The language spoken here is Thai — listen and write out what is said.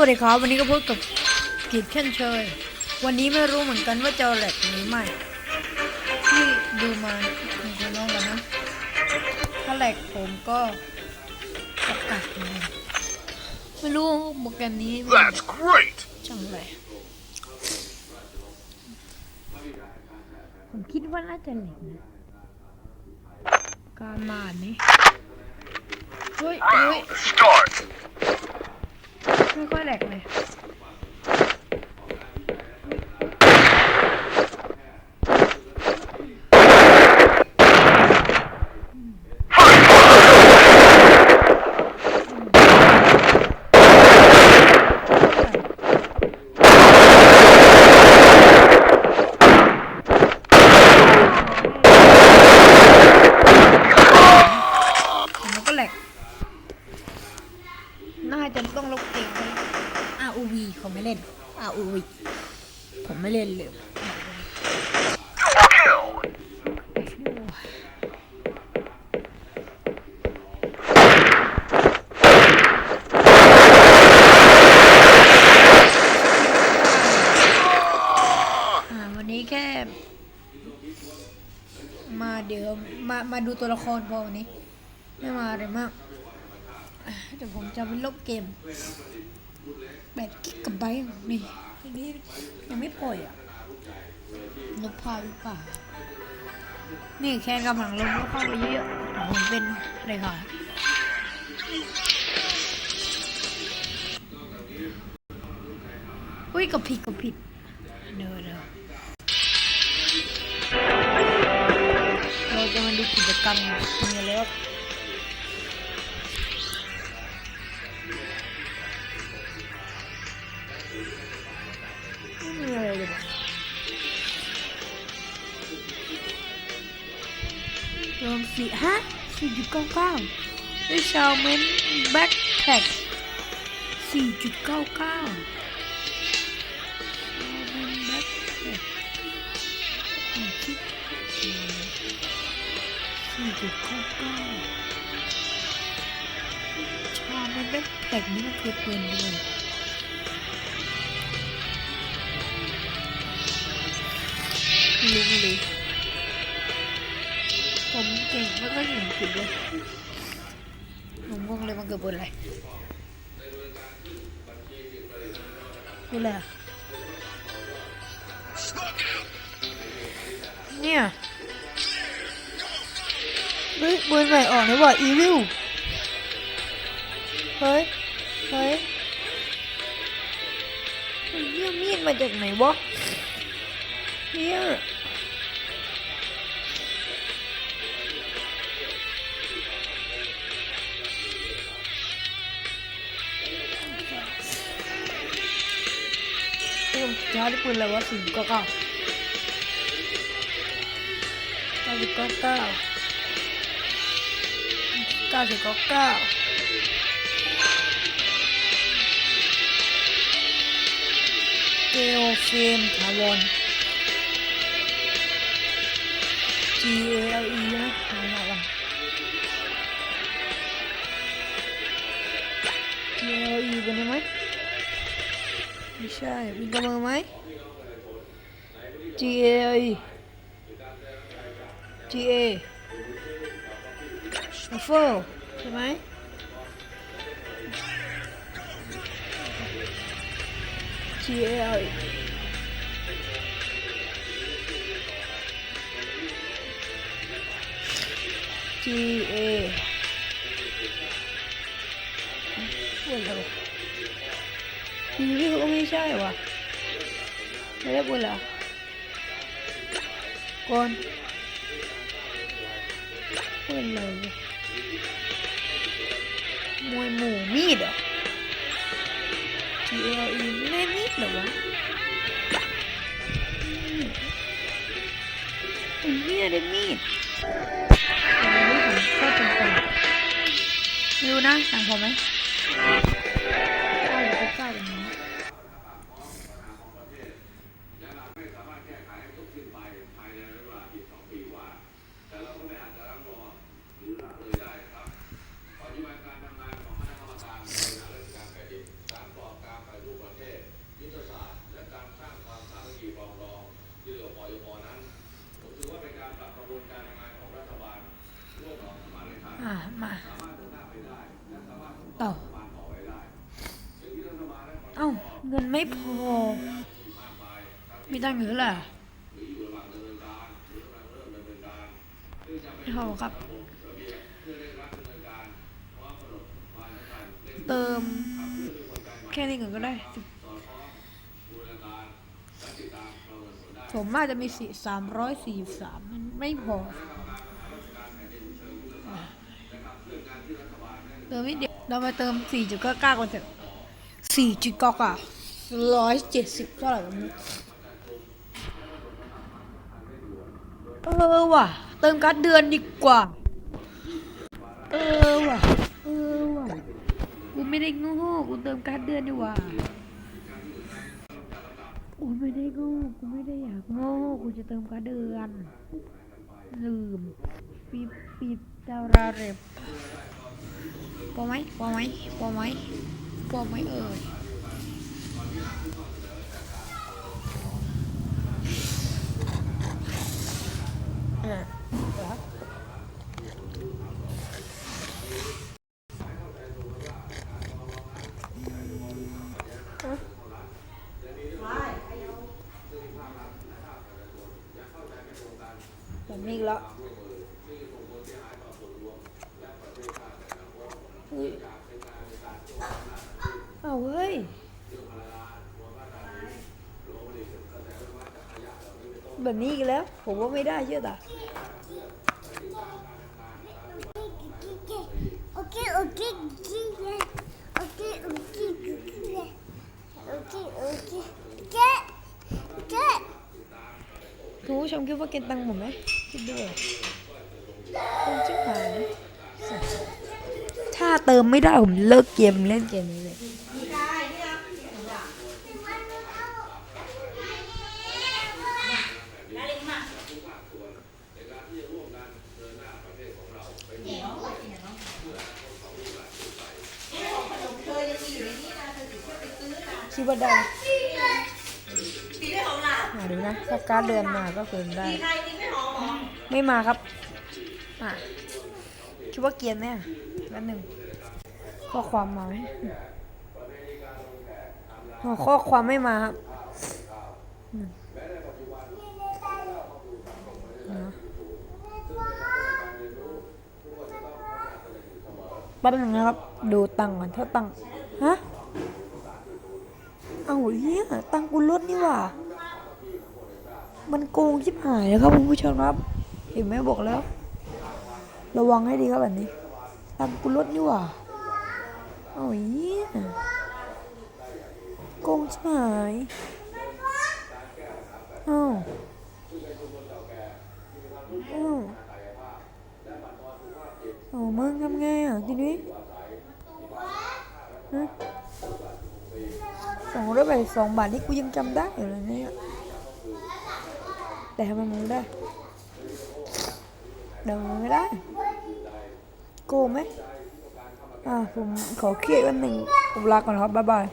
วัสดีครับ วันนี้ก็พบกับกิจเช่นเคยวันนี้ไม่รู้เหมือนกันว่าจะแหลกหรือไม่ที่ดูมาคุณคุณน้องกันนะถ้าแหลกผมก็ประกาศเลยไม่รู้โปรแกรมนี้มัน That's great! จังเลยผมคิดว่าน่าจะแหลกนะการมานี่เฮ้ยเฮ้ย Round start! ไม่ค่อยแหลกเลย มันก็แหลก น่าจะต้องลบเกมไป ROV เขาไม่เล่น ROV ผมไม่เล่นเลยวันนี้แค่ มาเดี๋ยวมามาดูตัวละครพอวันนี้ ไม่มาอะไรมากเดี๋ยวผมจะไปลบเกมแบตกิกะไบต์นี่ีนี้ยังไม่ปล่อยอะลบภาพหรือเปล่า นี่แค่กำลังลบแล้วเข้าไปเยอะๆผมเป็นอะไรค่ะอุ้ยกับผิดกับผิดเดี๋ยวเดี๋ยวเราจะมาดูกิจกรรมมีอะไรบ้าง รวมสี่ฮะสี่จุดเก้าเก้าด้วยชาวเมนแบ็คแท็ ไม่ก่งไม่ค่อยเก่งผิดเลยผมงงเลยมันเกิดบนอะไรนี่แหละเนี่ยเฮ้ยปืนใหม่ออกเลยว่ะอีวิลเฮ้ย เฮ้ยเฮ้ยมีดมาจากไหนวะเนี่ย จะได้ปืนอะไรวะสี่เก้าเก้าเก้าสิบเก้าเก้าเก้าสิบเก้าเก้าเกลเฟมถาวร G A L E นะทำมาวัน G L E เป็นไหมไม่ ใช่เป็นกำมือไหม G A L E G A อัฟเฟิลใช่ไหม G A L E ทีวีก็ไม่ใช่ว่ะไม่ได้พูดเหรอก่อนพูดอะไรวะมวยหมู่มีดเหรอ G L E ไม่ได้มีดเหรอวะอืมไอ้เหี้ยได้มีดแต่วันนี้ผมก็จำเป็นไม่รู้นะสั่งผมไหม ต่อเอ้าเงินไม่พอ มีตังค์เหลือล่ะไม่พอครับ เติม แค่นี้ก่อนก็ได้ ผมน่าจะมีสี่สามร้อยสี่สามมันไม่พอเติมนิดเดียว เรามาเติมสี่จุดเก้าเก้ากันเถอะสี่จุดเก้าเก้าร้อยเจ็ดสิบเท่าไหร่กันเนี่ยเออว่ะ เติมการ์ดเดือนดีกว่า เออว่ะ เออว่ะ กูไม่ได้งูกูเติมการ์ดเดือนดีกว่ากูไม่ได้งูกูไม่ได้อยากง่กูจะเติมการ์ดเดือน ลืมปีปีบดาวราเร็บ ปัวไหมปัวไหมปัวไหมปัวไหมเอ่ยผมมีแล้ว อุ้เอาเฮ้ยแบบนี้อีกแล้ว ผมว่าไม่ได้เชื่อตาโอเคโอเคโอเคโอเคโอเคโอเคเจ๊เจ๊คุณผู้ชมคิดว่าเก็ตตังค์ผมไหมคิดด้วยคุณจิ๊บหาย ถ้าเติมไม่ได้ผมเลิกเกมเล่นเกมนี้เลยคิดว่าได้มาดูนะถ้าการเดือนมาก็คือได้ ไม่มาครับอะ คิดว่าเกียนไหมอะแป๊บหนึ่งข้อความมาไหมอ๋อข้อความไม่มาครับอืมเดี๋ยวแป๊บนึงนะครับ ดูตังค์ก่อนถ้าตังค์ฮะเอาเฮียตังกูลดนี่ว่า มันโกงชิบหายเลยครับคุณผู้ชมครับ เห็นไหมบอกแล้ว ระวังให้ดีครับแบบนี้ตังกูลดนี่หว่าเอาเฮียโกงชิบหายเอาเอาเอามึงทำไงอะทีนี้สองร้อยแปดสองบาทนี่กูยังจำได้อยู่เลยเนี่ยแต่ทำไมมันได้เดี๋ยวมันไม่ได้ โกงไหมอ่าผมขอเครียดวันหนึ่งผมลาก่อนครับ บ๊ายบาย